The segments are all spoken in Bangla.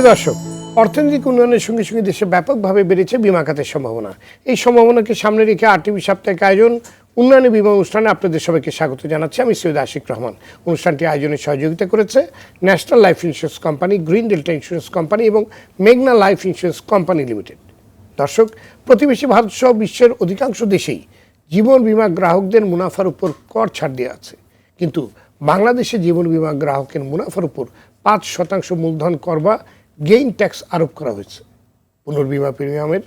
প্রিয় দর্শক, অর্থনৈতিক উন্নয়নের সঙ্গে সঙ্গে দেশে ব্যাপকভাবে বেড়েছে বিমা খাতের সম্ভাবনা। এই সম্ভাবনাকে সামনে রেখে আরটিভি সাপ্তাহিক আয়োজন, উন্নয়নী বিমা অনুষ্ঠানে আপনাদের সবাইকে স্বাগত জানাচ্ছি। আমি সৈয়দ আশিক রহমান। অনুষ্ঠানটি আয়োজনে সহযোগিতা করেছে National Life Insurance Company, Green Delta Insurance Company এবং মেঘনা লাইফ ইন্স্যুরেন্স কোম্পানি লিমিটেড। দর্শক, প্রতিবেশী ভারত সহ বিশ্বের অধিকাংশ দেশেই জীবন বীমা গ্রাহকদের মুনাফার উপর কর ছাড় দেওয়া আছে। কিন্তু বাংলাদেশে জীবন বীমা গ্রাহকের মুনাফার উপর পাঁচ শতাংশ মূলধন কর বা গেইন ট্যাক্স আরোপ করা হয়েছে। পুনর্বীমা প্রিমিয়ামের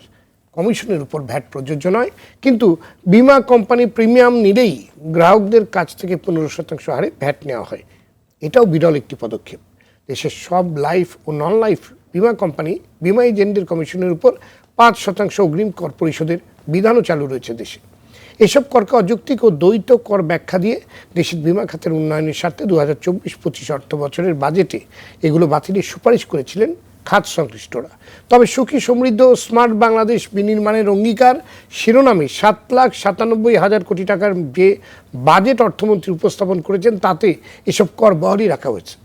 কমিশনের উপর ভ্যাট প্রযোজ্য নয়, কিন্তু বিমা কোম্পানি প্রিমিয়াম নিলেই গ্রাহকদের কাছ থেকে পনেরো শতাংশ হারে ভ্যাট নেওয়া হয়। এটাও বিরল একটি পদক্ষেপ। দেশের সব লাইফ ও নন লাইফ বিমা কোম্পানি বিমা এজেন্টদের কমিশনের উপর পাঁচ শতাংশ অগ্রিম কর পরিশোধের বিধানও চালু রয়েছে দেশে। এসব করকে অযৌক্তিক ও দ্বৈত কর ব্যাখ্যা দিয়ে দেশের বিমা খাতের উন্নয়নের স্বার্থে দু হাজার চব্বিশ পঁচিশ অর্থ বছরের বাজেটে এগুলো বাতিলের সুপারিশ করেছিলেন খাত সংশ্লিষ্টরা। তবে সুখী, সমৃদ্ধ স্মার্ট বাংলাদেশ বিনির্মাণের অঙ্গীকার শিরোনামে সাত লাখ সাতানব্বই হাজার কোটি টাকার যে বাজেট অর্থমন্ত্রী উপস্থাপন করেছেন, তাতে এসব কর বহালই রাখা হয়েছে।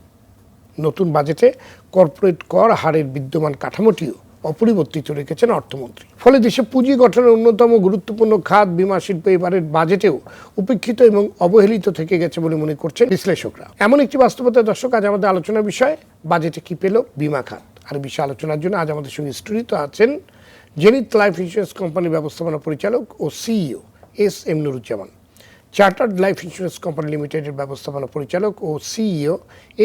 নতুন বাজেটে কর্পোরেট কর হারের বিদ্যমান কাঠামোটিও অপরিবর্তিত রেখেছেন অর্থমন্ত্রী। ফলে দেশে পুঁজি গঠনের অন্যতম গুরুত্বপূর্ণ খাত বিমা শিল্প এবারের বাজেটেও উপেক্ষিত এবং অবহেলিত থেকে গেছে বলে মনে করছেন বিশ্লেষকরা। এমন একটি বাস্তবতা দর্শক, আজ আমাদের আলোচনার বিষয়, বাজেটে কি পেল বিমা খাত? আর বিষয়ে আলোচনার জন্য আজ আমাদের সঙ্গে স্টুডিওতে আছেন জেনিত লাইফ ইন্স্যুরেন্স কোম্পানির ব্যবস্থাপনা পরিচালক ও CEO S M Nuruzzaman. Chartered Life Insurance Company লিমিটেডের ব্যবস্থাপনা পরিচালক ও CEO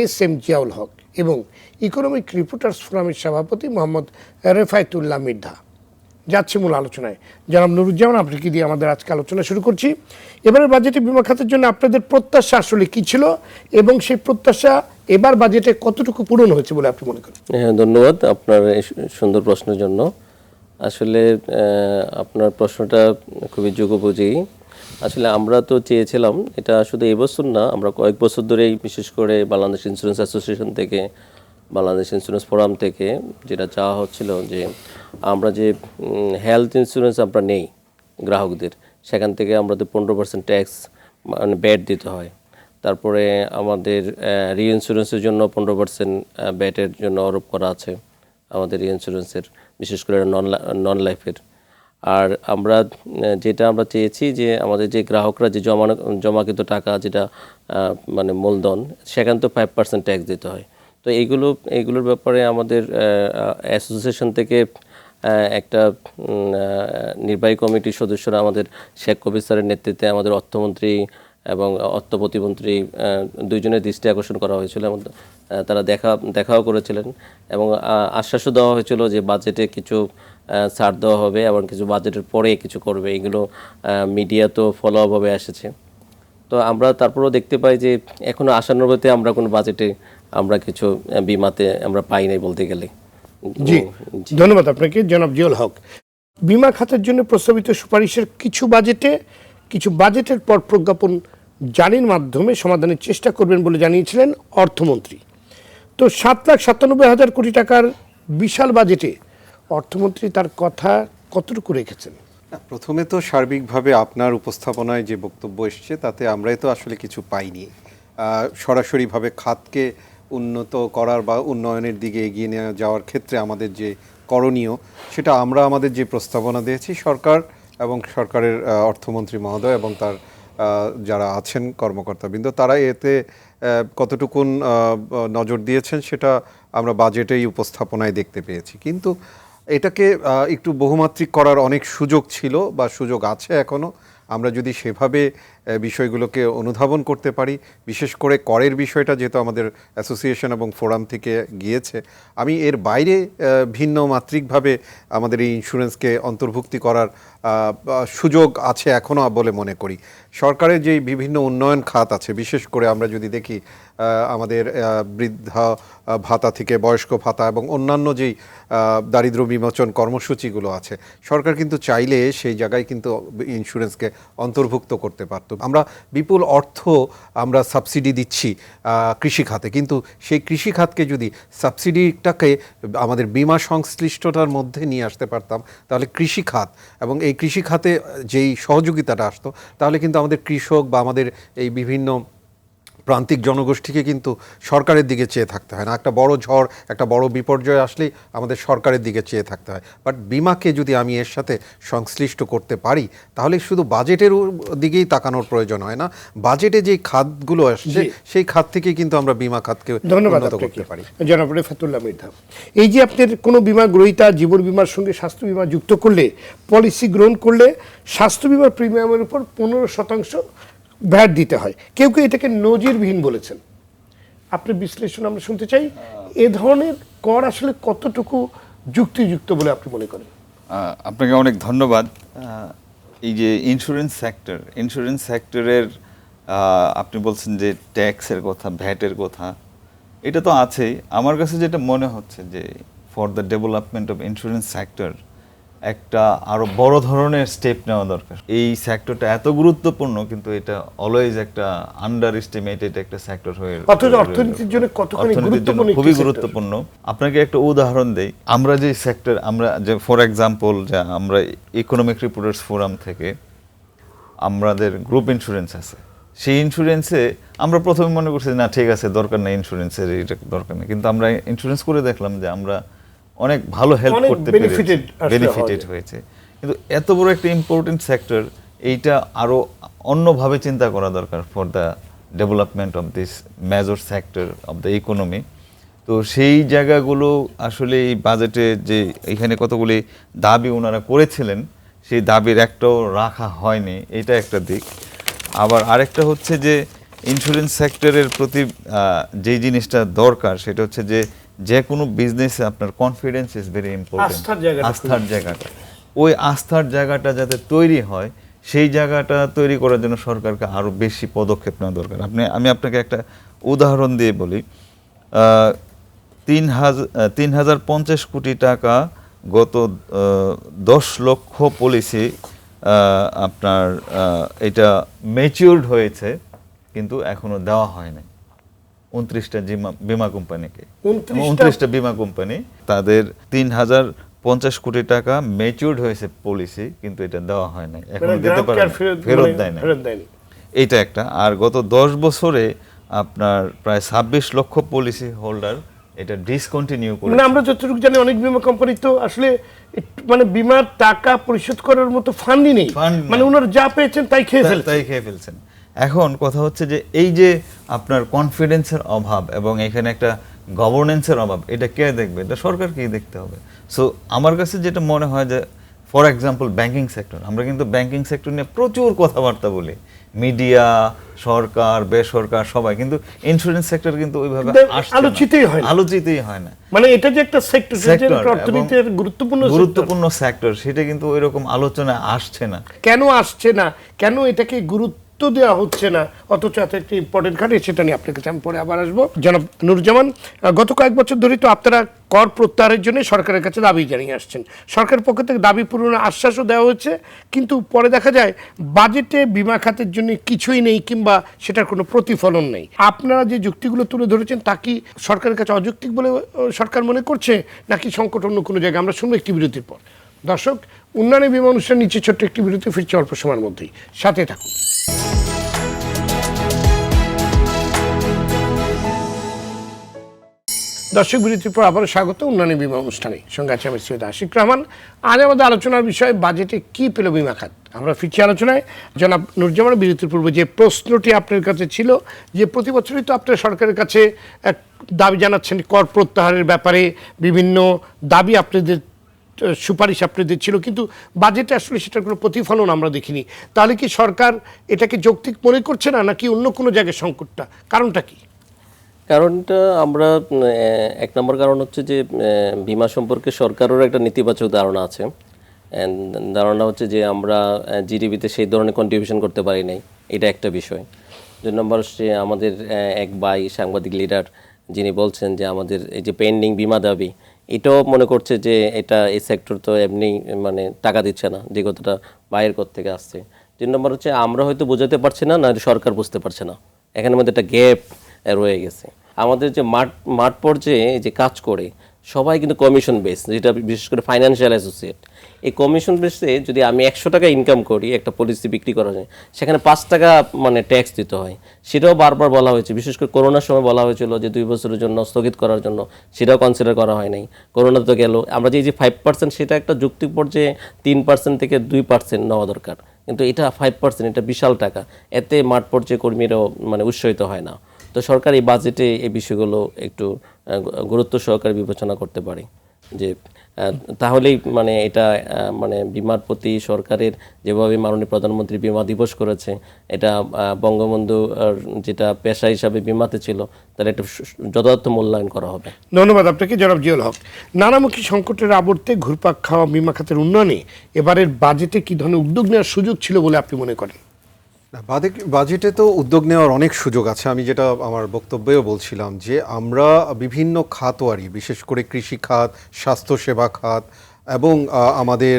S M Ziaul Haque এবং ইকোনমিক রিপোর্টার্স ফোরামের সভাপতি মোহাম্মদ রেফায়তুল্লাহ মির্ধা। যাচ্ছে মূল আলোচনায়। জনাব নুরুজ্জামান আপনাকে দিয়ে আমাদের আজকে আলোচনা শুরু করছি? এবারের বাজেটে বিমা খাতের জন্য আপনাদের প্রত্যাশা আসলে কি ছিল? এবং সেই প্রত্যাশা এবার বাজেটে কতটুকু পূরণ হয়েছে বলে আপনি মনে করেন? হ্যাঁ ধন্যবাদ আপনার সুন্দর প্রশ্নের জন্য। আসলে আপনার প্রশ্নটা খুবই যুগোপযোগী। আসলে আমরা তো চেয়েছিলাম, এটা শুধু এবছর না, আমরা কয়েক বছর ধরেই বিশেষ করে বাংলাদেশ ইন্স্যুরেন্স অ্যাসোসিয়েশন থেকে, বাংলাদেশ ইন্স্যুরেন্স ফোরাম থেকে যেটা চাওয়া হচ্ছিল যে আমরা যে হেলথ ইন্স্যুরেন্স আমরা নেই গ্রাহকদের, সেখান থেকে আমাদের পনেরো পার্সেন্ট ট্যাক্স মানে ব্যাট দিতে হয়। তারপরে আমাদের রি ইন্স্যুরেন্সের জন্য পনেরো পার্সেন্ট ব্যাটের জন্য আরোপ করা আছে আমাদের রি ইন্স্যুরেন্সের বিশেষ করে নন নন লাইফের আর আমরা যেটা আমরা চেয়েছি যে আমাদের যে গ্রাহকরা যে জমা জমাকৃত টাকা যেটা মানে মূলধন, সেখান তো ফাইভ পার্সেন্ট ট্যাক্স দিতে হয়। তো এইগুলো, এইগুলোর ব্যাপারে আমাদের অ্যাসোসিয়েশন থেকে একটা নির্বাহী কমিটির সদস্যরা আমাদের শেখ কবির স্যারের নেতৃত্বে আমাদের অর্থমন্ত্রী এবং অর্থ প্রতিমন্ত্রী দুইজনের দৃষ্টি আকর্ষণ করা হয়েছিল এবং তারা দেখা দেখাও করেছিলেন এবং আশ্বাসও দেওয়া হয়েছিল যে বাজেটে কিছু ছাড় দেওয়া হবে এবং কিছু বাজেটের পরে কিছু করবে। এগুলো মিডিয়া তো ফলো আপভাবে এসেছে। তো আমরা তারপরেও দেখতে পাই যে এখনও আশানুরূপতে আমরা কোনো বাজেটে আমরা কিছু বিমাতে আমরা পাই নাই বলতে গেলে। জি। ধন্যবাদ আপনাকে জনাব জিয়াউল হক। বিমা খাতের জন্য প্রস্তাবিত সুপারিশের কিছু বাজেটে কিছু বাজেটের পর প্রজ্ঞাপন জারির মাধ্যমে সমাধানের চেষ্টা করবেন বলে জানিয়েছিলেন অর্থমন্ত্রী। তো সাত লাখ সাতানব্বই হাজার কোটি টাকার বিশাল বাজেটে অর্থমন্ত্রী তার কথা কতটুকু রেখেছেন? প্রথমে তো সার্বিকভাবে আপনার উপস্থাপনায় যে বক্তব্য এসছে, তাতে আমরাই তো আসলে কিছু পাইনি। সরাসরিভাবে খাতকে উন্নত করার বা উন্নয়নের দিকে এগিয়ে নিয়ে যাওয়ার ক্ষেত্রে আমাদের যে করণীয়, সেটা আমরা আমাদের যে প্রস্তাবনা দিয়েছি, সরকার এবং সরকারের অর্থমন্ত্রী মহোদয় এবং তার যারা আছেন কর্মকর্তাবৃন্দ, তারা এতে কতটুকু কতটুকুন নজর দিয়েছেন সেটা আমরা বাজেটেই উপস্থাপনায় দেখতে পেয়েছি। কিন্তু এটাকে একটু বহুমাত্রিক করার অনেক সুযোগ ছিল বা সুযোগ আছে এখনও আমরা যদি সেভাবে বিষয়গুলোকে অনুধাবন করতে পারি। বিশেষ করে করের বিষয়টা যেহেতু আমাদের অ্যাসোসিয়েশন এবং ফোরাম থেকে গিয়েছে, আমি এর বাইরে ভিন্ন মাত্রিকভাবে আমাদের এই ইন্স্যুরেন্সকে অন্তর্ভুক্তি করার সুযোগ আছে এখনও বলে মনে করি। সরকারের যে বিভিন্ন উন্নয়ন খাত আছে, বিশেষ করে আমরা যদি দেখি আমাদের বৃদ্ধা ভাতা থেকে বয়স্ক ভাতা এবং অন্যান্য যেই দারিদ্র বিমোচন কর্মসূচিগুলো আছে, সরকার কিন্তু চাইলে সেই জায়গায় কিন্তু ইন্স্যুরেন্সকে অন্তর্ভুক্ত করতে পারত। আমরা বিপুল অর্থ আমরা সাবসিডি দিচ্ছি কৃষি খাতে। কিন্তু সেই কৃষি খাতকে যদি সাবসিডিটাকে আমাদের বিমা সংশ্লিষ্টতার মধ্যে নিয়ে আসতে পারতাম, তাহলে কৃষি খাত এবং এই কৃষি খাতে যেই সহযোগিতাটা আসতো, তাহলে কিন্তু আমাদের কৃষক বা আমাদের এই বিভিন্ন প্রান্তিক জনগোষ্ঠীকে কিন্তু সরকারের দিকে চেয়ে থাকতে হয় না। একটা বড় ঝড় একটা বড় বিপর্যয় আসলেই আমাদের সরকারের দিকে চেয়ে থাকতে হয়। বাট বিমাকে যদি আমি এর সাথে সংশ্লিষ্ট করতে পারি তাহলে শুধু বাজেটের দিকেই তাকানোর প্রয়োজন হয় না। বাজেটে যে খাতগুলো আসছে সেই খাত থেকে কিন্তু আমরা বিমা খাতকে ধন্যবাদ উন্নত করতে পারি। জনাব রেফাতুল্লাহ মৃধা এই যে আপনার কোনো বিমা গ্রহীতা জীবন বিমার সঙ্গে স্বাস্থ্য বিমা যুক্ত করলে পলিসি গ্রহণ করলে স্বাস্থ্য বিমার প্রিমিয়ামের উপর পনেরো শতাংশ ভ্যাট দিতে হয়। কেউ কেউ এটাকে নজিরবিহীন বলেছেন। আপনার বিশ্লেষণ আমরা শুনতে চাই, এ ধরনের কর আসলে কতটুকু যুক্তিযুক্ত বলে আপনি মনে করেন? আপনাকে অনেক ধন্যবাদ। এই যে ইন্স্যুরেন্স সেক্টর ইন্স্যুরেন্স সেক্টরের আপনি বলছেন যে ট্যাক্সের কথা ভ্যাটের কথা, এটা তো আছেই। আমার কাছে যেটা মনে হচ্ছে যে for the development of insurance sector একটা আরও বড় ধরনের স্টেপ নেওয়া দরকার। এই সেক্টরটা এত গুরুত্বপূর্ণ কিন্তু এটা অলওয়েজ একটা আন্ডার এস্টিমেটেড একটা সেক্টর হয়ে অথচ অর্থনীতির জন্য কতখানি গুরুত্বপূর্ণ খুবই গুরুত্বপূর্ণ। আপনাকে একটা উদাহরণ দেই। আমরা যে সেক্টর আমরা যে ফর এক্সাম্পল যে আমরা ইকোনমিক রিপোর্টার্স ফোরাম থেকে আমাদের গ্রুপ ইন্স্যুরেন্স আছে। সেই ইন্স্যুরেন্সে আমরা প্রথমে মনে করছি না ঠিক আছে দরকার নেই ইন্স্যুরেন্সের এটা দরকার নেই। কিন্তু আমরা ইন্স্যুরেন্স করে দেখলাম যে আমরা অনেক ভালো হেল্প করতে পেরেছি বেনিফিটেড হয়েছে। কিন্তু এত বড় একটা ইম্পর্টেন্ট সেক্টর এইটা আরও অন্যভাবে চিন্তা করা দরকার for the development of this major sector of the economy তো সেই জায়গাগুলো আসলে এই বাজেটে যে এখানে কতগুলি দাবি ওনারা করেছিলেন সেই দাবির একটাও রাখা হয়নি এটা একটা দিক। আবার আরেকটা হচ্ছে যে ইন্স্যুরেন্স সেক্টরের প্রতি যেই জিনিসটা দরকার সেটা হচ্ছে যে যে কোনো বিজনেসে আপনার কনফিডেন্স ইজ ভেরি ইম্পর্টেন্ট আস্থার জায়গাটা আস্থার জায়গাটা। ওই আস্থার জায়গাটা যাতে তৈরি হয় সেই জায়গাটা তৈরি করার জন্য সরকারকে আরও বেশি পদক্ষেপ নেওয়া দরকার। আপনি আমি আপনাকে একটা উদাহরণ দিয়ে বলি। তিন হাজার তিন হাজার পঞ্চাশ কোটি টাকা গত দশ লক্ষ পলিসি আপনার এটা ম্যাচিউরড হয়েছে কিন্তু এখনও দেওয়া হয়নি উনত্রিশটা বিমা কোম্পানিকে। উনত্রিশটা? বিমা কোম্পানি তাদের তিন হাজার পঞ্চাশ কোটি টাকা ম্যাচিউরড হয়েছে পলিসি কিন্তু এটা দেওয়া হয় নাই। এখনও মানে দিতে পারে ফেরত মানে দেয় না এইটা একটা। আর গত দশ বছরে আপনার প্রায় ছাব্বিশ লক্ষ পলিসি হোল্ডার এটা ডিসকন্টিনিউ করে মানে আমরা যতটুকু জানি অনেক বিমা কোম্পানি তো আসলে মানে বিমার টাকা পরিশোধ করার মতো ফান্ডই নেই। মানে ওনারা যা পেয়েছেন তাই খেয়ে ফেলছেন তাই খেয়ে ফেলছেন। এখন কথা হচ্ছে যে এই যে আপনার কনফিডেন্সের অভাব এবং এখানে একটা গভর্নেন্সের অভাব এটা কে দেখবে? এটা সরকারকেই দেখতে হবে। সো আমার কাছে যেটা মনে হয় যে ফর এক্সাম্পল ব্যাংকিং সেক্টর আমরা কিন্তু ব্যাংকিং সেক্টর নিয়ে প্রচুর কথাবার্তা বলি। মিডিয়া সরকার বেসরকার সবাই কিন্তু ইন্স্যুরেন্স সেক্টর কিন্তু ওইভাবে। আলোচিতই হয় আলোচিতই হয় না। মানে এটা যে একটা সেক্টর অর্থনীতির গুরুত্বপূর্ণ গুরুত্বপূর্ণ সেক্টর সেটা কিন্তু ওইরকম আলোচনা আসছে না। কেন আসছে না? কেন এটাকে গুরুত্ব দেওয়া হচ্ছে না, অথচ এত একটি ইম্পর্টেন্ট ঘাটে সেটা নিয়ে আপনার কাছে আমি পরে আবার আসব। জনাব নুরুজ্জামান গত কয়েক বছর ধরেই তো আপনারা কর প্রত্যাহারের জন্য সরকারের কাছে দাবি জানিয়ে আসছেন। সরকারের পক্ষ থেকে দাবি পূরণের আশ্বাসও দেওয়া হচ্ছে কিন্তু পরে দেখা যায় বাজেটে বিমা খাতের জন্য কিছুই নেই কিংবা সেটার কোনো প্রতিফলন নেই। আপনারা যে যুক্তিগুলো তুলে ধরেছেন তা কি সরকারের কাছে অযৌক্তিক বলে সরকার মনে করছে, নাকি সংকট অন্য কোনো জায়গায়? আমরা শুনব একটি বিরতির পর। দর্শক, উন্নয়নী বিমা অনুষ্ঠান নিচে ছোট্ট একটি বিরতি, ফিরছে অল্প সময়ের মধ্যেই। সাথে থাকুন। দর্শক, বিরতির পর আবারও স্বাগত উন্নয়নী বিমা অনুষ্ঠানে। সঙ্গে আছে আমি সৈয়দ আশিক রহমান। আজ আমাদের আলোচনার বিষয়, বাজেটে কি পেল বিমা খাত? আমরা ফিরছি আলোচনায়। জনাব নুরজামান, বিরতির পূর্বে যে প্রশ্নটি আপনার কাছে ছিল, যে প্রতি বছরই তো আপনার সরকারের কাছে এক দাবি জানাচ্ছেন, কর প্রত্যাহারের ব্যাপারে বিভিন্ন দাবি আপনাদের সুপারিশ আপনাদের ছিল, কিন্তু বাজেটে আসলে সেটার কোনো প্রতিফলন আমরা দেখিনি। তাহলে কি সরকার এটাকে যৌক্তিক মনে করছে না, নাকি অন্য কোনো জায়গায় সংকটটা? কারণটা কি? কারণটা আমরা এক নম্বর কারণ হচ্ছে যে বিমা সম্পর্কে সরকারেরও একটা নেতিবাচক ধারণা আছে। ধারণা হচ্ছে যে আমরা জিডিপিতে সেই ধরনের কন্ট্রিবিউশন করতে পারি নাই। এটা একটা বিষয়। দুই নম্বর হচ্ছে আমাদের এক ভাই সাংবাদিক লিডার যিনি বলছেন যে আমাদের এই যে পেন্ডিং বিমা দাবি এটাও মনে করছে যে এটা এই সেক্টর তো এমনি মানে টাকা দিচ্ছে না, যে কথাটা বাইরের কোথ থেকে আসছে। তিন নম্বর হচ্ছে আমরা হয়তো বোঝাতে পারছি না না সরকার বুঝতে পারছে না। এখানের মধ্যে একটা গ্যাপ রয়ে গেছে। আমাদের যে মাঠ মাঠ পর্যায়ে যে কাজ করে, সবাই কিন্তু কমিশন বেস যেটা বিশেষ করে ফাইন্যান্সিয়াল অ্যাসোসিয়েট এই কমিশন বেসে যদি আমি একশো টাকা ইনকাম করি, একটা পলিসি বিক্রি করা যায়, সেখানে পাঁচ টাকা মানে ট্যাক্স দিতে হয়। সেটাও বারবার বলা হয়েছে। বিশেষ করে করোনার সময় বলা হয়েছিল যে দুই বছরের জন্য, স্থগিত করার জন্য, সেটাও কনসিডার করা হয় নাই। করোনা তো গেল। আমরা যে যে ফাইভ পার্সেন্ট সেটা একটা যুক্তি পর্যায়ে তিন পার্সেন্ট থেকে দুই পার্সেন্ট নেওয়া দরকার। কিন্তু এটা ফাইভ পার্সেন্ট এটা বিশাল টাকা। এতে মাঠ পর্যায়ে কর্মীরাও মানে উৎসাহিত হয় না। তো সরকার এই বাজেটে এই বিষয়গুলো একটু গুরুত্ব সহকারে বিবেচনা করতে পারে যে তাহলেই মানে এটা মানে বিমার প্রতি সরকারের যেভাবে মাননীয় প্রধানমন্ত্রী বিমা দিবস করেছে, এটা বঙ্গবন্ধু যেটা পেশা হিসাবে বিমাতে ছিল সু- সু- যথার্থ মূল্যায়ন করা হবে। ধন্যবাদ আপনাকে, জনাব জিয়াউল হক। নানামুখী সংকটের আবর্তে ঘুরপাক খাওয়া, বিমা খাতের উন্নয়নে এবারের বাজেটে কি ধরনের উদ্যোগ নেওয়ার সুযোগ ছিল বলে আপনি মনে করেন? বাজেটে তো উদ্যোগ নেওয়ার অনেক সুযোগ আছে। আমি যেটা আমার বক্তব্যেও বলছিলাম যে আমরা বিভিন্ন খাতওয়ারি, বিশেষ করে কৃষি খাত স্বাস্থ্যসেবা খাত এবং আমাদের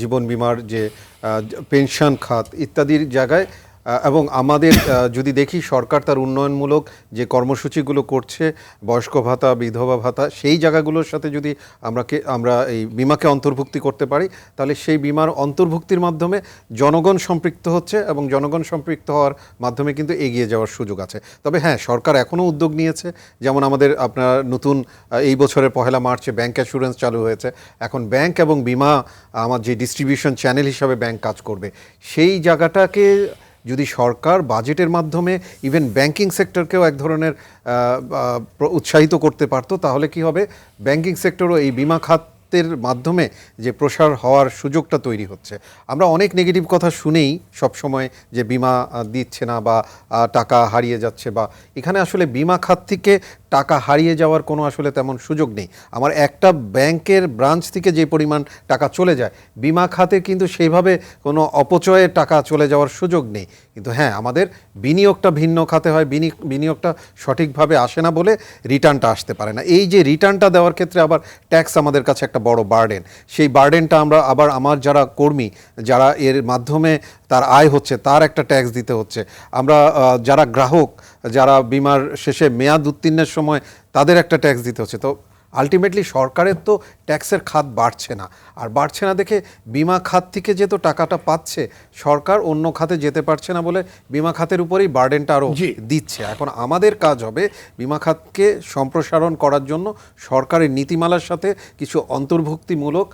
জীবন বিমার যে পেনশন খাত ইত্যাদির জায়গায় এবং আমাদের যদি দেখি সরকার তার উন্নয়নমূলক যে কর্মসূচিগুলো করছে, বয়স্ক ভাতা, বিধবা ভাতা, সেই জায়গাগুলোর সাথে যদি আমরাকে, আমরা এই বিমাকে অন্তর্ভুক্তি করতে পারি, তাহলে সেই বিমার অন্তর্ভুক্তির মাধ্যমে জনগণ সম্পৃক্ত হচ্ছে এবং জনগণ সম্পৃক্ত হওয়ার মাধ্যমে কিন্তু এগিয়ে যাওয়ার সুযোগ আছে। তবে হ্যাঁ সরকার এখনও উদ্যোগ নিয়েছে, যেমন আমাদের আপনার নতুন এই বছরের পহেলা মার্চে ব্যাংক অ্যাসুরেন্স চালু হয়েছে। এখন ব্যাংক এবং বিমা আমার যে ডিস্ট্রিবিউশন চ্যানেল হিসাবে ব্যাংক কাজ করবে। সেই জায়গাটাকে যদি সরকার বাজেটের মাধ্যমে ইভেন ব্যাংকিং সেক্টরকেও এক ধরনের উৎসাহিত করতে পারতো, তাহলে কি হবে? ব্যাংকিং সেক্টরও এই বিমা খাতের মাধ্যমে যে প্রসার হওয়ার সুযোগটা তৈরি হচ্ছে। আমরা অনেক নেগেটিভ কথা শুনেই সবসময় যে বিমা দিচ্ছে না বা টাকা হারিয়ে যাচ্ছে বা, এখানে আসলে বিমা খাত থেকে টাকা হারিয়ে যাওয়ার কোনো আসলে তেমন সুযোগ নেই। আমার একটা ব্যাংকের ব্রাঞ্চ থেকে যে পরিমাণ টাকা চলে যায়, বিমা খাতে কিন্তু সেইভাবে কোনো অপচয়ের টাকা চলে যাওয়ার সুযোগ নেই। কিন্তু হ্যাঁ আমাদের বিনিয়োগটা ভিন্ন খাতে হয়, বিনি- বিনিয়োগটা সঠিকভাবে আসে না বলে রিটার্নটা আসতে পারে না। এই যে রিটার্নটা দেওয়ার ক্ষেত্রে আবার ট্যাক্স আমাদের কাছে একটা বড় বার্ডেন। সেই বার্ডেনটা আমরা আবার আমার যারা কর্মী, যারা এর মাধ্যমে তার আয় হচ্ছে, তার একটা ট্যাক্স দিতে হচ্ছে। আমরা যারা গ্রাহক, যারা বিমার শেষে মেয়াদ উত্তীর্ণের সময় তাদের একটা ট্যাক্স দিতে হচ্ছে। তো আলটিমেটলি সরকারের তো ট্যাক্সের খাত বাড়ছে না। আর বাড়ছে না দেখে বিমা খাত থেকে যে তো টাকাটা পাচ্ছে সরকার অন্য খাতে যেতে পারছে না বলে বিমা খাতের উপরেই বার্ডেনটা আরও দিচ্ছে। এখন আমাদের কাজ হবে বিমা খাতকে সম্প্রসারণ করার জন্য সরকারের নীতিমালার সাথে কিছু অন্তর্ভুক্তিমূলক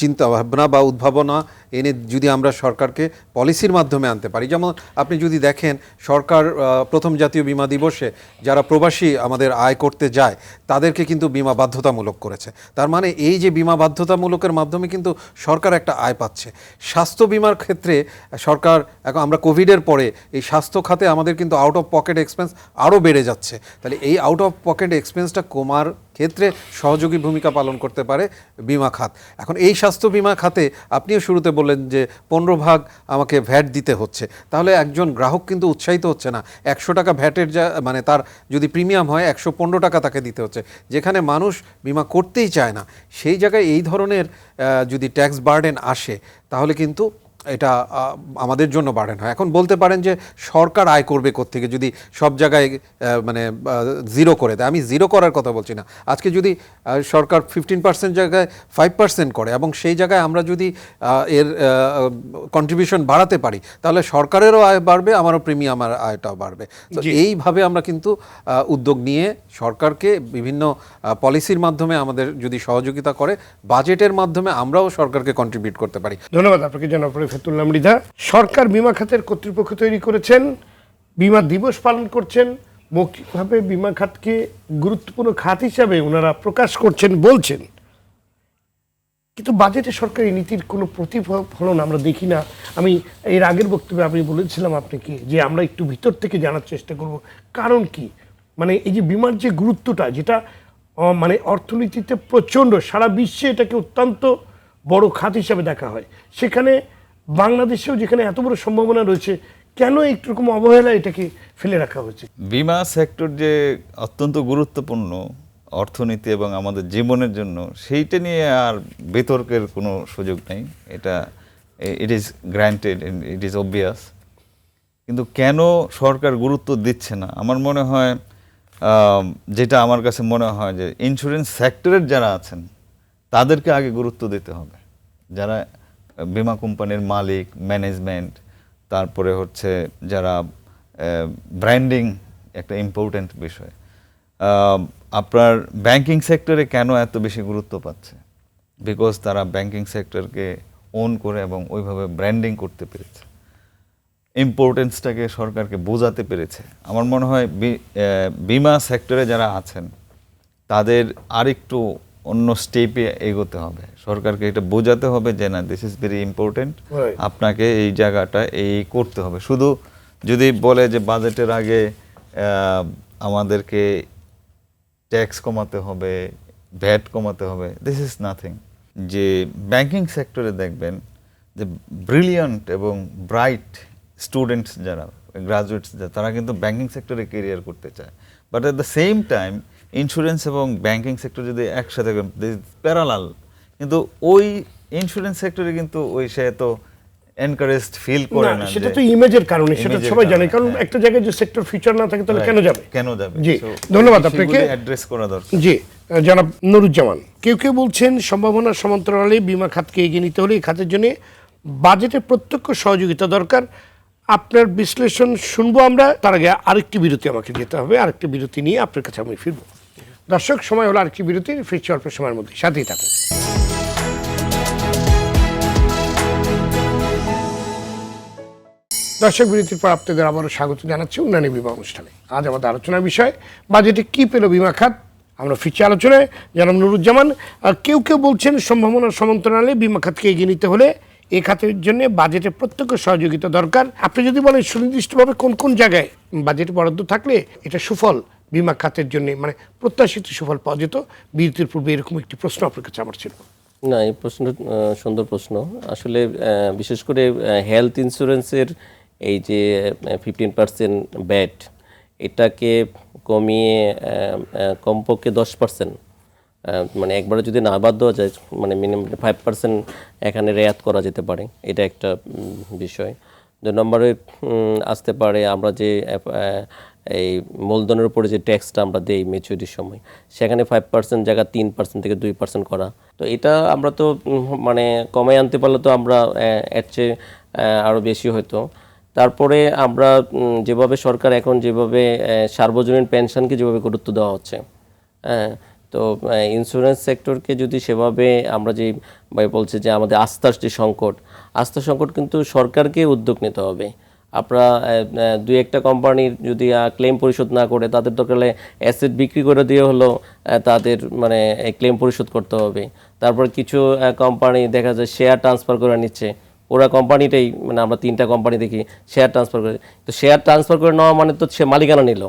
চিন্তা ভাবনা বা উদ্ভাবনা এনে যদি আমরা সরকারকে পলিসির মাধ্যমে আনতে পারি। যেমন আপনি যদি দেখেন সরকার প্রথম জাতীয় বিমা দিবসে যারা প্রবাসী আমাদের আয় করতে যায় তাদেরকে কিন্তু বিমা বাধ্যতামূলক করেছে। তার মানে এই যে বিমা বাধ্যতামূলকের মাধ্যমে কিন্তু সরকার একটা আয় পাচ্ছে। স্বাস্থ্য বিমার ক্ষেত্রে সরকার, এখন আমরা কোভিডের পরে এই স্বাস্থ্য খাতে আমাদের কিন্তু আউট অফ পকেট এক্সপেন্স আরও বেড়ে যাচ্ছে। তাহলে এই আউট অফ পকেট এক্সপেন্সটা কমার ক্ষেত্রে সহযোগী ভূমিকা পালন করতে পারে বিমা খাত। এখন এই স্বাস্থ্য বিমা খাতে আপনিও শুরুতে বললেন যে পনেরো ভাগ আমাকে ভ্যাট দিতে হচ্ছে। তাহলে একজন গ্রাহক কিন্তু উৎসাহিত হচ্ছে না। একশো টাকা ভ্যাটের যা মানে তার যদি প্রিমিয়াম হয় একশো পনেরো টাকা তাকে দিতে হচ্ছে। যেখানে মানুষ বিমা করতেই চায় না। সেই জায়গায় এই ধরনের যদি ট্যাক্স বার্ডেন আসে, তাহলে কিন্তু এটা আমাদের জন্য বাড়েন হয় এখন বলতে পারেন যে সরকার আয় করবে থেকে যদি সব জায়গায় মানে জিরো করে দেয়। আমি জিরো করার কথা বলছি না। আজকে যদি সরকার ফিফটিন পার্সেন্ট জায়গায় ফাইভ পার্সেন্ট করে এবং সেই জায়গায় আমরা যদি এর কন্ট্রিবিউশন বাড়াতে পারি তাহলে সরকারেরও আয় বাড়বে আমারও প্রিমিয়াম আয়টাও বাড়বে। তো এইভাবে আমরা কিন্তু উদ্যোগ নিয়ে সরকারকে বিভিন্ন পলিসির মাধ্যমে আমাদের যদি সহযোগিতা করে বাজেটের মাধ্যমে আমরাও সরকারকে কন্ট্রিবিউট করতে পারি। ধন্যবাদ আপনাকে জনাব ফেতুল্লাহ মৃধা সরকার বিমা খাতের কর্তৃপক্ষ তৈরি করেছেন, বিমা দিবস পালন করছেন, মৌখিকভাবে বিমা খাতকে গুরুত্বপূর্ণ খাত হিসাবে ওনারা প্রকাশ করছেন, বলছেন। কিন্তু বাজেটে সরকারি নীতির কোনো প্রতিফলন আমরা দেখি না। আমি এর আগের বক্তব্যে আমি বলেছিলাম আপনাকে যে আমরা একটু ভিতর থেকে জানার চেষ্টা করব। কারণ কি? মানে এই যে বিমার যে গুরুত্বটা, যেটা মানে অর্থনীতিতে প্রচণ্ড, সারা বিশ্বে এটাকে অত্যন্ত বড় খাত হিসাবে দেখা হয়। সেখানে বাংলাদেশেও যেখানে এত বড় সম্ভাবনা রয়েছে, কেন একটুরকম অবহেলা এটাকে ফেলে রাখা হয়েছে? বিমা সেক্টর যে অত্যন্ত গুরুত্বপূর্ণ অর্থনীতি এবং আমাদের জীবনের জন্য, সেইটা নিয়ে আর বিতর্কের কোনো সুযোগ নেই। এটা it is granted it is obvious কিন্তু কেন সরকার গুরুত্ব দিচ্ছে না? আমার মনে হয় যেটা আমার কাছে মনে হয় যে ইন্স্যুরেন্স সেক্টরের যারা আছেন, তাদেরকে আগে গুরুত্ব দিতে হবে। যারা বিমা কোম্পানির মালিক ম্যানেজমেন্ট তারপরে হচ্ছে যারা ব্র্যান্ডিং একটা ইম্পর্ট্যান্ট বিষয়। আপনার ব্যাংকিং সেক্টরে কেন এত বেশি গুরুত্ব পাচ্ছে? বিকজ তারা ব্যাংকিং সেক্টরকে ওন করে এবং ওইভাবে ব্র্যান্ডিং করতে পেরেছে। ইম্পর্টেন্সটাকে সরকারকে বোঝাতে পেরেছে। আমার মনে হয় বিমা সেক্টরে যারা আছেন, তাদের আরেকটু অন্য স্টেপে এগোতে হবে। সরকারকে এটা বোঝাতে হবে যে না দিস ইজ ভেরি ইম্পর্টেন্ট আপনাকে এই জায়গাটা এই করতে হবে। শুধু যদি বলে যে বাজেটের আগে আমাদেরকে ট্যাক্স কমাতে হবে ভ্যাট কমাতে হবে দিস ইজ নাথিং যে ব্যাংকিং সেক্টরে দেখবেন যে ব্রিলিয়ান্ট এবং ব্রাইট স্টুডেন্টস যারা গ্রাজুয়েটস যারা তারা কিন্তু ব্যাংকিং সেক্টরে কেরিয়ার করতে চায়। But at the same time insurance এবং ব্যাংকিং সেক্টর যদি একসাথে প্যারালাল কিন্তু ওই ইন্স্যুরেন্স সেক্টরে কিন্তু ওই সে তো এনকারেজড ফিল করে না সেটা তো ইমেজের কারণে সেটা সবাই জানে কারণ হ্যাঁ। একটা জায়গায় যে সেক্টর ফিচার না থাকে তাহলে কেন যাবে? কেন যাবে? জি ধন্যবাদ আপনাকে। অ্যাড্রেস করা দরকার। জি জনাব নুরুজ্জামান কেউ কেউ বলছেন সম্ভাবনা সমান্তরালে বিমা খাতকে এগিয়ে নিতে হলে এই খাতের জন্য বাজেটে প্রত্যক্ষ সহযোগিতা দরকার। আপনার বিশ্লেষণ শুনব আমরা তার আগে আরেকটি বিরতি আমাকে যেতে হবে আরেকটি বিরতি নিয়ে আপনার কাছে আমি ফিরবো। দর্শক, সময় হলো আরেকটি বিরতি ফিরছি অল্প সময়ের মধ্যে। সাথেই থাকুন। দর্শক, বিরতির পর আপনাদের আবারও স্বাগত জানাচ্ছি উন্নয়নী বিমা অনুষ্ঠানে। আজ আমাদের আলোচনার বিষয়, বাজেটে কি পেল বিমা খাত? আমরা ফিরছি আলোচনায়। জানাব নুরুজ্জামান কেউ কেউ বলছেন সম্ভাবনার সমান্তরালে বিমা খাতকে এগিয়ে নিতে হলে এ খাতের জন্য বাজেটে প্রত্যক্ষ সহযোগিতা দরকার। আপনি যদি বলেন সুনির্দিষ্টভাবে কোন কোন জায়গায় বাজেট বরাদ্দ থাকলে এটা সুফল। বিমা খাতের জন্য মানে প্রত্যাশিত সুফল পাওয়া যেত। বিরতির পূর্বে এরকম একটি প্রশ্ন আপনার কাছে আমার ছিল। না এই প্রশ্নটা আহ, সুন্দর প্রশ্ন। আসলে বিশেষ করে হেলথ ইন্স্যুরেন্সের এই যে ফিফটিন পার্সেন্ট ব্যাট এটাকে কমিয়ে কমপক্ষে দশ পার্সেন্ট মানে একবারে যদি না বাদ দেওয়া যায় মানে মিনিমাম ফাইভ পার্সেন্ট এখানে রেয়াত করা যেতে পারে। এটা একটা বিষয়। দুই নম্বরে আসতে পারে আমরা যে এই মূলধনের উপরে যে ট্যাক্সটা আমরা দেই ম্যাচুরিটির সময়, সেখানে ফাইভ পার্সেন্ট জায়গা তিন পার্সেন্ট থেকে দুই পার্সেন্ট করা। তো এটা আমরা তো মানে কমাই আনতে পারলে তো আমরা এর চেয়ে আরও বেশি হতো তারপরে আমরা যেভাবে সরকার এখন যেভাবে সার্বজনীন পেনশনকে যেভাবে গুরুত্ব দেওয়া হচ্ছে হ্যাঁ তো ইন্স্যুরেন্স সেক্টরকে যদি সেভাবে আমরা যে বলছে যে আমাদের আস্থার যে সংকট আস্থা সংকট কিন্তু সরকারকে উদ্যোগ নিতে হবে। আপনারা দুই একটা কোম্পানির যদি ক্লেম পরিশোধ না করে তাদের দরকার হলে অ্যাসেট বিক্রি করে দিয়ে হলো তাদের মানে ক্লেম পরিশোধ করতে হবে। তারপর কিছু কোম্পানি দেখা যায় শেয়ার ট্রান্সফার করে নিচ্ছে। ওরা কোম্পানিটাই মানে আমরা তিনটা কোম্পানি দেখি শেয়ার ট্রান্সফার করে। তো শেয়ার ট্রান্সফার করে নেওয়া মানে তো সে মালিকানা নিল।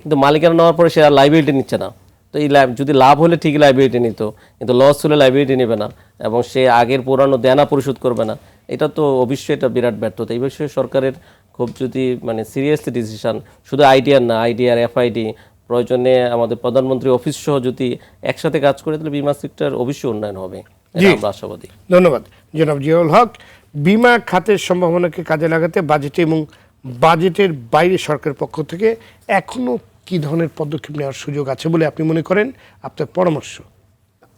কিন্তু মালিকানা নেওয়ার পরে সে আর লাইবিলিটি নিচ্ছে না। তো এই যদি লাভ হলে ঠিকই লাইবিলিটি নিত কিন্তু লস হলে লাইবিলিটি নেবে না। এবং সে আগের পুরানো দেনা পরিশোধ করবে না। এটা তো অবশ্যই এটা বিরাট ব্যর্থতা। এই বিষয়ে সরকারের খুব যদি মানে সিরিয়াসলি ডিসিশন শুধু আইডিয়ার না আইডিয়ার এফআইডি প্রয়োজনে আমাদের প্রধানমন্ত্রী অফিস সহ যদি একসাথে কাজ করে তাহলে বিমা সেক্টর অবশ্যই উন্নয়ন হবে। আমরা আশাবাদী। ধন্যবাদ। জনাব জিয়াউল হক বিমা খাতের সম্ভাবনাকে কাজে লাগাতে বাজেটে এবং বাজেটের বাইরে সরকারের পক্ষ থেকে এখনও কি ধরনের পদক্ষেপ নেওয়ার সুযোগ আছে বলে আপনি মনে করেন? আপনার পরামর্শ।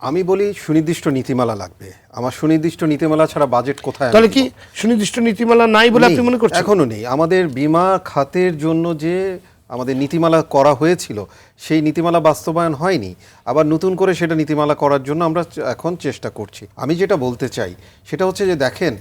আমি বলি সুনির্দিষ্ট নীতিমালা লাগবে। আমার সুনির্দিষ্ট নীতিমালা ছাড়া বাজেট কোথায় তাহলে কি সুনির্দিষ্ট নীতিমালা নাই বলে আপনি মনে করছেন? এখনও নেই। আমাদের বিমা খাতের জন্য যে আমাদের নীতিমালা করা হয়েছিল সেই নীতিমালা বাস্তবায়ন হয়নি। আবার নতুন করে সেটা নীতিমালা করার জন্য আমরা এখন চেষ্টা করছি। আমি যেটা বলতে চাই সেটা হচ্ছে যে দেখেন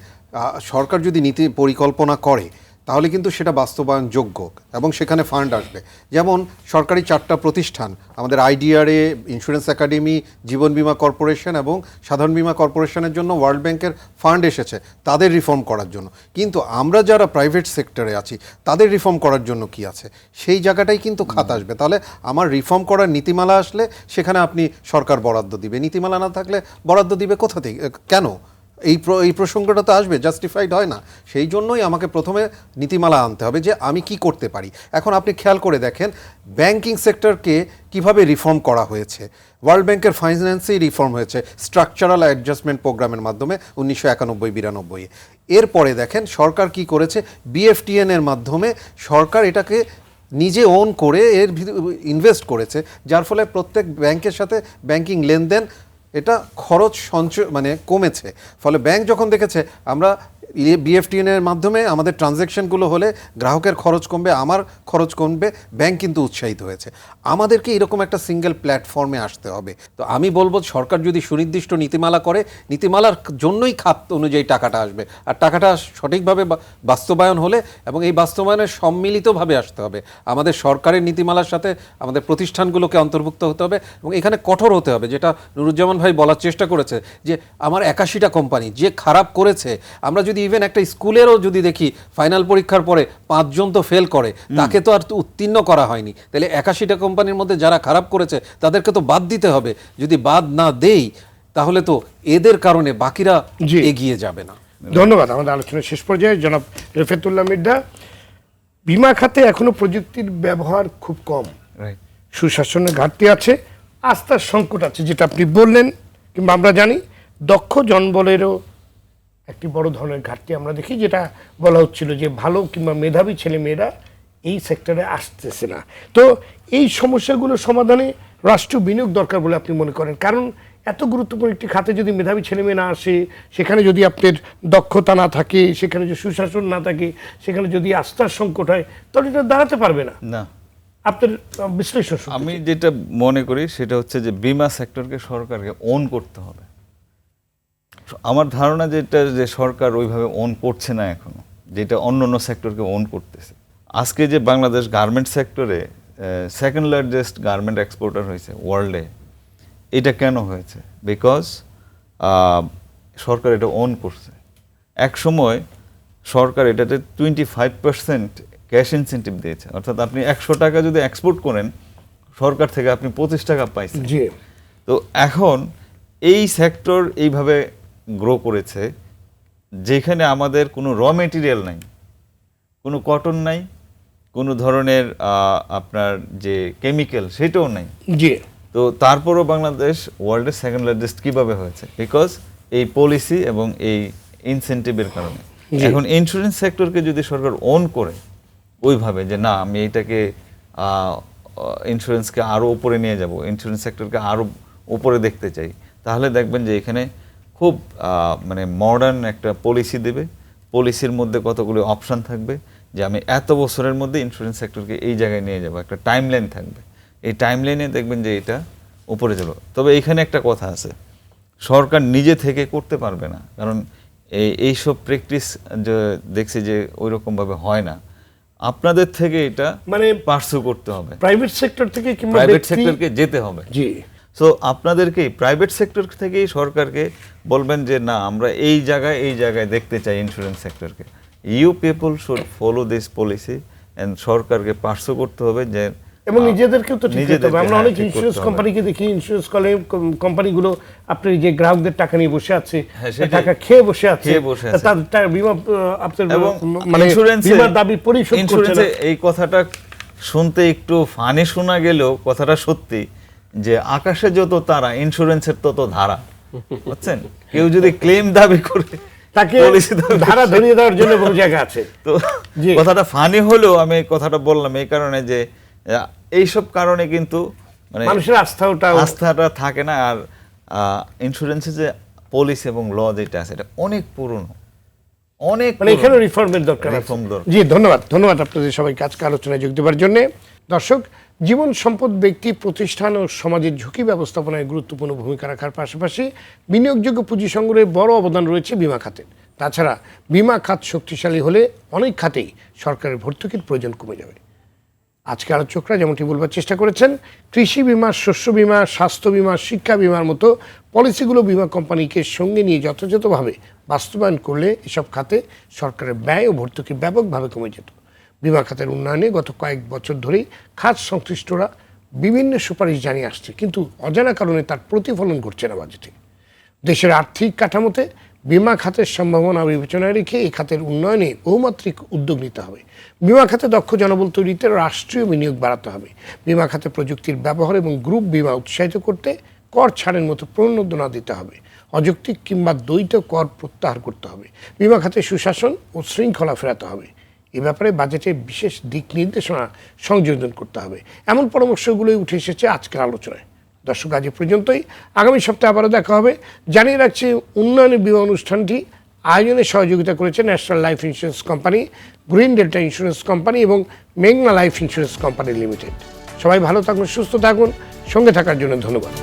সরকার যদি নীতি পরিকল্পনা করে তাহলে কিন্তু সেটা বাস্তবায়নযোগ্য এবং সেখানে ফান্ড আসবে। যেমন সরকারি চারটা প্রতিষ্ঠান আমাদের আইডিআরএ ইন্স্যুরেন্স একাডেমি জীবন বীমা কর্পোরেশন এবং সাধারণ বীমা কর্পোরেশনের জন্য ওয়ার্ল্ড ব্যাংকের ফান্ড এসেছে তাদের রিফর্ম করার জন্য। কিন্তু আমরা যারা প্রাইভেট সেক্টরে আছি তাদের রিফর্ম করার জন্য কি আছে? সেই জায়গাটাই কিন্তু খাত আসবে। তাহলে আমার রিফর্ম করার নীতিমালা আসলে সেখানে আপনি সরকার বরাদ্দ দিবে। নীতিমালা না থাকলে বরাদ্দ দিবে কোথা থেকে? কেন? এই এই প্রসঙ্গটা তো আসবে জাস্টিফাইড হয় না। সেই জন্যই আমাকে প্রথমে নীতিমালা আনতে হবে যে আমি কি করতে পারি। এখন আপনি খেয়াল করে দেখেন ব্যাংকিং সেক্টরকে কীভাবে রিফর্ম করা হয়েছে। ওয়ার্ল্ড ব্যাংকের ফাইন্যান্সেই রিফর্ম হয়েছে স্ট্রাকচারাল অ্যাডজাস্টমেন্ট প্রোগ্রামের মাধ্যমে উনিশশো একানব্বই বিরানব্বই এরপরে দেখেন, সরকার কি করেছে? বিএফটিএন এর মাধ্যমে সরকার এটাকে নিজে ওন করে এর ইনভেস্ট করেছে। যার ফলে প্রত্যেক ব্যাংকের সাথে ব্যাংকিং লেনদেন এটা খরচ সঞ্চয় মানে কমেছে। ফলে ব্যাংক যখন দেখেছে আমরা বিএফটিএন এর মাধ্যমে আমাদের ট্রানজ্যাকশনগুলো হলে গ্রাহকের খরচ কমবে, আমার খরচ কমবে, ব্যাংক কিন্তু উৎসাহিত হয়েছে। আমাদেরকে এরকম একটা সিঙ্গেল প্ল্যাটফর্মে আসতে হবে। তো আমি বলব সরকার যদি সুনির্দিষ্ট নীতিমালা করে, নীতিমালার জন্যই খাত অনুযায়ী টাকাটা আসবে। আর টাকাটা সঠিকভাবে বাস্তবায়ন হলে এবং এই বাস্তবায়নের সম্মিলিতভাবে আসতে হবে। আমাদের সরকারের নীতিমালার সাথে আমাদের প্রতিষ্ঠানগুলোকে অন্তর্ভুক্ত হতে হবে এবং এখানে কঠোর হতে হবে, যেটা নুরুজ্জামান ভাই বলার চেষ্টা করেছে যে, আমার একাশিটা কোম্পানি যে খারাপ করেছে, আমরা যদি ইভেন একটা স্কুলেরও যদি দেখি ফাইনাল পরীক্ষার পরে পাঁচজন তো ফেল করে তাকে তো আর তো উত্তীর্ণ করা হয়নি। তাহলে একাশিটা কোম্পানির মধ্যে যারা খারাপ করেছে তাদেরকে তো বাদ দিতে হবে। যদি বাদ না দেই তাহলে তো এদের কারণে বাকিরা। এগিয়ে যাবে না। ধন্যবাদ আমাদের আলোচনার শেষ পর্যায়ে জনাব রেফেতুল্লাহ মির্জা। বিমা খাতে এখনও প্রযুক্তির ব্যবহার খুব কম। সুশাসনের ঘাটতি আছে আস্থার সংকট আছে যেটা আপনি বললেন কিংবা আমরা জানি দক্ষ জনবলেরও একটি বড় ধরনের ঘাটতি আমরা দেখি যেটা বলা হচ্ছিল যে ভালো কিংবা মেধাবী ছেলে মেয়েরা এই সেক্টরে আসতেছে না। তো এই সমস্যাগুলো সমাধানে রাষ্ট্র বিনিয়োগ দরকার বলে আপনি মনে করেন? কারণ এত গুরুত্বপূর্ণ একটি খাতে যদি মেধাবী ছেলে মেয়ে না আসে সেখানে যদি আপনার দক্ষতা না থাকে সেখানে যদি সুশাসন না থাকে সেখানে যদি আস্থার সংকট হয় তাহলে এটা দাঁড়াতে পারবে না। না। আপনার বিশ্লেষণ আমি যেটা মনে করি সেটা হচ্ছে যে বিমা সেক্টরকে সরকারকে ওন করতে হবে। আমার ধারণা যেটা যে সরকার ওইভাবে ওন করছে না এখনও যেটা অন্য অন্য সেক্টরকে ওন করতেছে। আজকে যে বাংলাদেশ গার্মেন্ট সেক্টরে সেকেন্ড লার্জেস্ট গার্মেন্ট এক্সপোর্টার হয়েছে ওয়ার্ল্ডে এটা কেন হয়েছে? বিকজ সরকার এটা ওন করছে। এক সময় সরকার এটাতে twenty five percent cash incentive দিয়েছে। অর্থাৎ আপনি একশো টাকা যদি এক্সপোর্ট করেন সরকার থেকে আপনি পঁচিশ টাকা পাইছেন। তো এখন এই সেক্টর এইভাবে গ্রো করেছে যেখানে আমাদের কোনো র মেটেরিয়াল নাই কোনো কটন নাই কোনো ধরনের আপনার যে কেমিক্যাল সেটাও নাই। জি। তো তারপরও বাংলাদেশ ওয়ার্ল্ডের সেকেন্ড লার্জেস্ট কীভাবে হয়েছে? বিকজ এই পলিসি এবং এই ইনসেন্টিভের কারণে। এখন ইন্স্যুরেন্স সেক্টরকে যদি সরকার ওন করে ওইভাবে যে না আমি এটাকে ইন্স্যুরেন্সকে আরও উপরে নিয়ে যাব ইন্স্যুরেন্স সেক্টরকে আরও উপরে দেখতে চাই তাহলে দেখবেন যে এখানে খুব মানে মডার্ন একটা পলিসি দেবে। পলিসির মধ্যে কতগুলো অপশন থাকবে যে আমি এত বছরের মধ্যে ইন্স্যুরেন্স সেক্টরকে এই জায়গায় নিয়ে যাব। একটা টাইম লাইন থাকবে। এই টাইম লাইনে দেখবেন যে এটা উপরে চলো। তবে এখানে একটা কথা আছে। সরকার নিজে থেকে করতে পারবে না। কারণ এই এইসব প্র্যাকটিস যে দেখছি যে ওই রকমভাবে হয় না। আপনাদের থেকে এটা মানে পার্সু করতে হবে। প্রাইভেট সেক্টর থেকে কিংবা প্রাইভেট সেক্টরকে যেতে হবে। জি। সো আপনাদেরকেই প্রাইভেট সেক্টর থেকেই সরকারকে বলবেন যে না আমরা এই জায়গায় এই জায়গায় দেখতে চাই insurance সেক্টরকে you people should follow this policy and সরকারকে পার্শ্ব করতে হবে যে এবং নিজেদেরকেও তো ঠিক হবে। আমরা হ্যাঁ, অনেক ইন্স্যুরেন্স কোম্পানিকে দেখি। ইন্স্যুরেন্স কলে কোম্পানিগুলো আপনি যে গ্রাহকদের টাকা নিয়ে বসে আছে হ্যাঁ, টাকা খেয়ে বসে আছে। তার বিমা আপনার মানে ইন্স্যুরেন্সে বিমার দাবি পরিশোধ করছে এই কথাটা শুনতে একটু ফানি শোনা গেলেও কথাটা সত্যি। যে আকাশে যত তারা ইন্স্যুরেন্সের তত ধারা। বুঝছেন? কেউ যদি ক্লেম দাবি করে তাকে ধারা ধরিয়ে দেওয়ার জন্য বহু জায়গা আছে। তো কথাটা ফানি হলেও আমি কথাটা বললাম এই কারণে যে এইসব কারণে কিন্তু মানে মানুষের আস্থাটা আস্থাটা থাকে না। আর ইন্স্যুরেন্সে যে পলিসি এবং ল যেটা আছে এটা অনেক পুরনো। অনেক মানে। এখানে রিফর্মের দরকার। জি ধন্যবাদ। ধন্যবাদ আপনাদের সবাইকে আজকে আলোচনায় যোগ দেওয়ার জন্য। দর্শক জীবন সম্পদ, ব্যক্তি, প্রতিষ্ঠান ও সমাজের ঝুঁকি ব্যবস্থাপনায় গুরুত্বপূর্ণ ভূমিকা রাখার পাশাপাশি বিনিয়োগযোগ্য পুঁজি সংগ্রহে বড় অবদান রয়েছে বিমা খাতের। তাছাড়া বিমা খাত শক্তিশালী হলে অনেক খাতেই সরকারের ভর্তুকির প্রয়োজন কমে যাবে। আজকে আলোচকরা যেমনটি বলবার চেষ্টা করেছেন, কৃষি বিমা, শস্য বিমা, স্বাস্থ্য বিমা, শিক্ষা বিমার মতো পলিসিগুলো বিমা কোম্পানিকে সঙ্গে নিয়ে যথাযথভাবে বাস্তবায়ন করলে এসব খাতে সরকারের ব্যয় ও ভর্তুকি ব্যাপকভাবে কমে যেত। বিমা খাতের উন্নয়নে গত কয়েক বছর ধরেই খাত সংশ্লিষ্টরা বিভিন্ন সুপারিশ জানিয়ে আসছে, কিন্তু অজানা কারণে তার প্রতিফলন ঘটছে না বাজেটে। দেশের আর্থিক কাঠামোতে বিমা খাতের সম্ভাবনা বিবেচনায় রেখে এই খাতের উন্নয়নে বহুমাত্রিক উদ্যোগ নিতে হবে। বিমা খাতে দক্ষ জনবল তৈরিতে রাষ্ট্রীয় বিনিয়োগ বাড়াতে হবে। বিমা খাতে প্রযুক্তির ব্যবহার এবং গ্রুপ বিমা উৎসাহিত করতে কর ছাড়ের মতো প্রণোদনা দিতে হবে। অযৌক্তিক কিংবা দ্বৈত কর প্রত্যাহার করতে হবে। বিমা খাতে সুশাসন ও শৃঙ্খলা ফেরাতে হবে। এ ব্যাপারে বাজেটে বিশেষ দিক নির্দেশনা সংযোজন করতে হবে। এমন পরামর্শগুলোই উঠে এসেছে আজকের আলোচনায়। দর্শক, আজ পর্যন্তই। আগামী সপ্তাহে আবারও দেখা হবে। জানিয়ে রাখছি, উন্নয়নের বিমা অনুষ্ঠানটি আয়োজনে সহযোগিতা করেছে National Life Insurance Company, Green Delta Insurance Company এবং মেঘনা লাইফ ইন্স্যুরেন্স কোম্পানি লিমিটেড। সবাই ভালো থাকুন, সুস্থ থাকুন। সঙ্গে থাকার জন্য ধন্যবাদ।